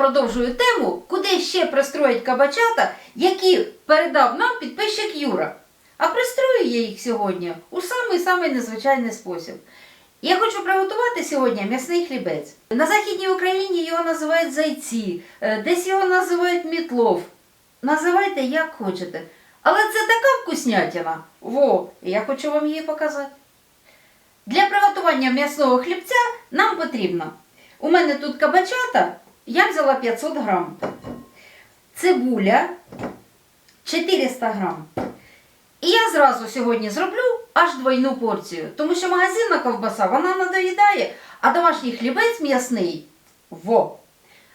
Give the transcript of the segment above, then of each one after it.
продовжую тему, куди ще пристроїть кабачата, які передав нам підписчик Юра. А пристрою я їх сьогодні у самий-самий незвичайний спосіб. Я хочу приготувати сьогодні м'ясний хлібець. На Західній Україні його називають зайці, е, десь його називають мітлов. Називайте як хочете. Але це така вкуснятина. Во, я хочу вам її показати. Для приготування м'ясного хлібця нам потрібно. У мене тут кабачата, я взяла 500 грам. Цибуля 400 грам. І я зразу сьогодні зроблю аж двойну порцію, тому що магазинна ковбаса вона надоїдає, а домашній хлібець м'ясний во.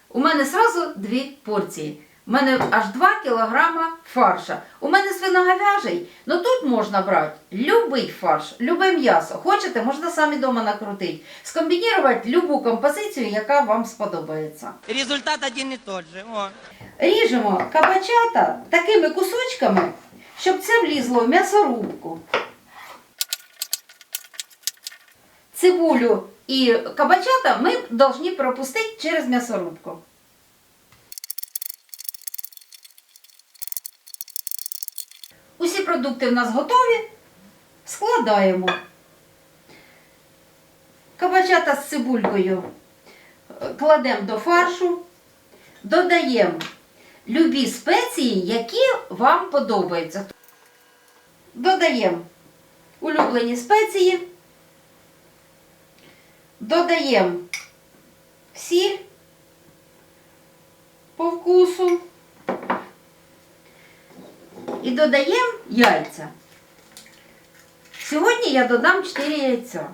У мене зразу дві порції. У мене аж 2 кілограма фарша. У мене свиноговяжий, ну тут можна брати любий фарш, любе м'ясо. Хочете, можна самі вдома накрутити. Скомбінірувати любу композицію, яка вам сподобається. Результат один и тот же. О. Ріжемо кабачата такими кусочками, щоб це влізло в м'ясорубку. Цибулю і кабачата ми повинні пропустити через м'ясорубку. Усі продукти в нас готові. Складаємо. Кабачата з цибулькою е, кладемо до фаршу, додаємо любі спеції, які вам подобаються. Додаємо улюблені спеції, додаємо сіль і додаємо яйця. Сьогодні я додам 4 яйця.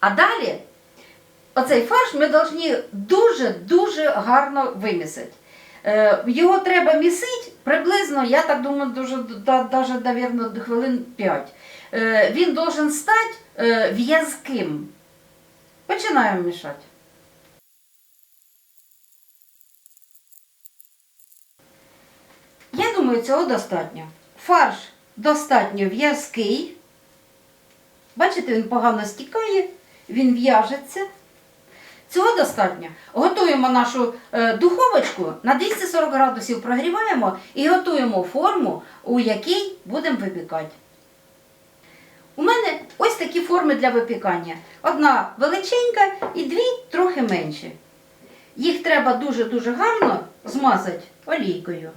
А далі оцей фарш ми повинні дуже-дуже гарно вимісити. Е, Його треба місити приблизно, я так думаю, дуже, даже, навірно, хвилин 5. Е, Він должен стати е, в'язким. Починаємо мішати. Я думаю, цього достатньо. Фарш достатньо в'язкий. Бачите, він погано стікає, він в'яжеться. Цього достатньо. Готуємо нашу е, духовочку на 240 градусів прогріваємо і готуємо форму, у якій будемо випікати. У мене ось такі форми для випікання. Одна величенька і дві трохи менші. Їх треба дуже-дуже гарно змазати олійкою.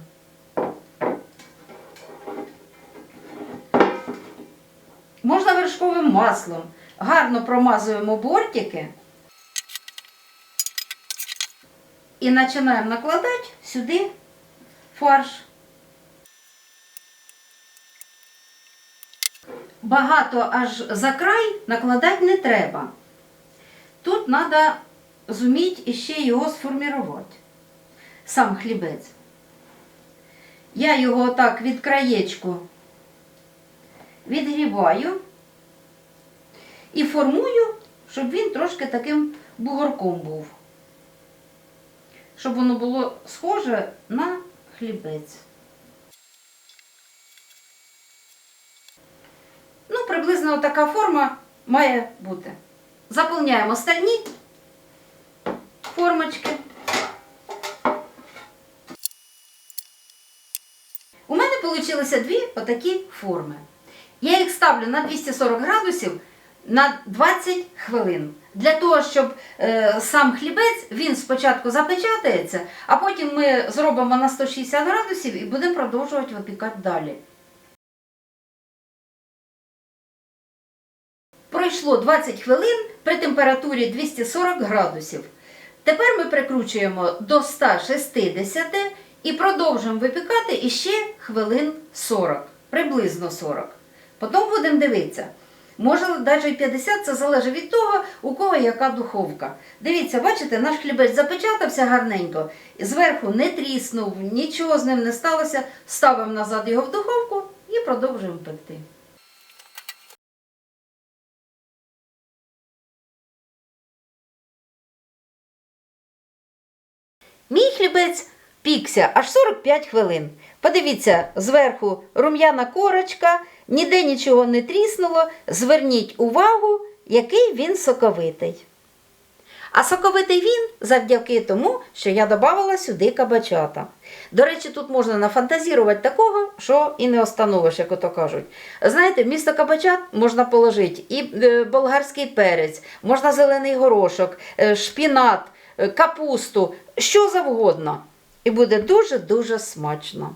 Можна вершковим маслом. Гарно промазуємо бортики. І починаємо накладати сюди фарш. Багато аж за край накладати не треба. Тут треба зуміти іще його сформувати. Сам хлібець. Я його так від краєчку відгрібаю і формую, щоб він трошки таким бугорком був. Щоб воно було схоже на хлібець. Ну, приблизно така форма має бути. Заповняємо стальні формочки. У мене вийшли дві отакі форми. Я їх ставлю на 240 градусів на 20 хвилин. Для того, щоб е, сам хлібець він спочатку запечатається, а потім ми зробимо на 160 градусів і будемо продовжувати випікати далі. Пройшло 20 хвилин при температурі 240 градусів. Тепер ми прикручуємо до 160 і продовжуємо випікати іще хвилин 40, приблизно 40. Потім будемо дивитися. Може, навіть 50, це залежить від того, у кого яка духовка. Дивіться, бачите, наш хлібець запечатався гарненько, зверху не тріснув, нічого з ним не сталося. Ставимо назад його в духовку і продовжуємо пекти. Мій хлібець пікся аж 45 хвилин. Подивіться, зверху рум'яна корочка, ніде нічого не тріснуло. Зверніть увагу, який він соковитий. А соковитий він завдяки тому, що я додавала сюди кабачата. До речі, тут можна нафантазірувати такого, що і не остановиш, як ото кажуть. Знаєте, вмісто кабачат можна положити і е, болгарський перець, можна зелений горошок, е, шпінат, е, капусту, що завгодно. І буде дуже-дуже смачно.